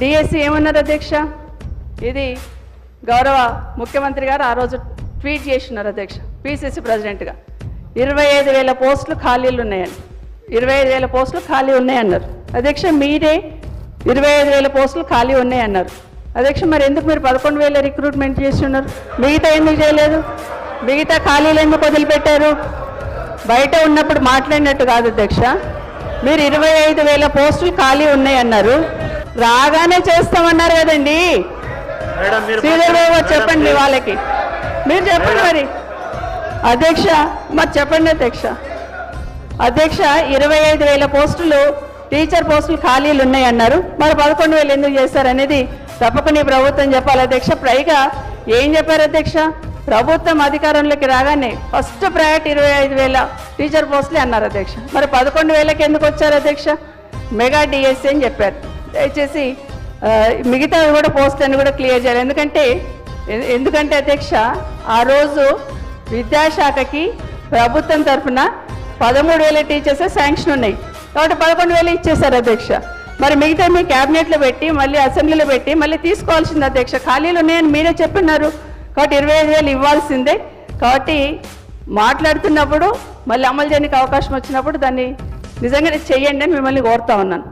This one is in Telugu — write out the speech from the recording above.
డిఎస్సి ఏమన్నారు అధ్యక్ష? ఇది గౌరవ ముఖ్యమంత్రి గారు ఆ రోజు ట్వీట్ చేసినారు అధ్యక్ష పిసిసి ప్రెసిడెంట్గా. ఇరవై ఐదు వేల పోస్టులు ఖాళీలు ఉన్నాయని. ఇరవై ఐదు వేల పోస్టులు ఖాళీ ఉన్నాయన్నారు. అధ్యక్ష మీరే ఇరవై ఐదు వేల పోస్టులు ఖాళీ ఉన్నాయన్నారు. అధ్యక్ష మరి ఎందుకు మీరు పదకొండు వేల రిక్రూట్మెంట్ చేస్తున్నారు? మిగతా ఎందుకు చేయలేదు? మిగతా ఖాళీలు ఎందుకు వదిలిపెట్టారు? బయట ఉన్నప్పుడు మాట్లాడినట్టు కాదు అధ్యక్ష. మీరు ఇరవై ఐదు వేల పోస్టులు ఖాళీ ఉన్నాయన్నారు. రాగానే చేస్తామన్నారు కదండి. శ్రీధర్ బాబు చెప్పండి వాళ్ళకి. మీరు చెప్పండి మరి. అధ్యక్ష మరి చెప్పండి అధ్యక్ష. అధ్యక్ష ఇరవై ఐదు వేల పోస్టులు టీచర్ పోస్టులు ఖాళీలు ఉన్నాయన్నారు. మరి పదకొండు వేలు ఎందుకు చేశారనేది తప్పకుండా ప్రభుత్వం చెప్పాలి అధ్యక్ష. పైగా ఏం చెప్పారు అధ్యక్ష? ప్రభుత్వం అధికారంలోకి రాగానే ఫస్ట్ ప్రయారిటీ ఇరవై ఐదు వేల టీచర్ పోస్టులే అన్నారు అధ్యక్ష. మరి పదకొండు వేలకి ఎందుకు వచ్చారు అధ్యక్ష? మెగా డిఎస్సీ అని చెప్పారు. దయచేసి మిగతా కూడా పోస్ట్ అని కూడా క్లియర్ చేయాలి. ఎందుకంటే ఎందుకంటే అధ్యక్ష ఆ రోజు విద్యాశాఖకి ప్రభుత్వం తరఫున పదమూడు వేల టీచర్స్ శాంక్షన్ ఉన్నాయి. కాబట్టి పదకొండు వేలు ఇచ్చేశారు అధ్యక్ష. మరి మిగతా మీ క్యాబినెట్లో పెట్టి మళ్ళీ అసెంబ్లీలో పెట్టి మళ్ళీ తీసుకోవాల్సింది అధ్యక్ష. ఖాళీలు ఉన్నాయని మీరే చెప్పినారు. కాబట్టి ఇరవై ఐదు వేలు ఇవ్వాల్సిందే. కాబట్టి మాట్లాడుతున్నప్పుడు మళ్ళీ అమలు చేయడానికి అవకాశం వచ్చినప్పుడు దాన్ని నిజంగానే చెయ్యండి అని మిమ్మల్ని కోరుతా ఉన్నాను.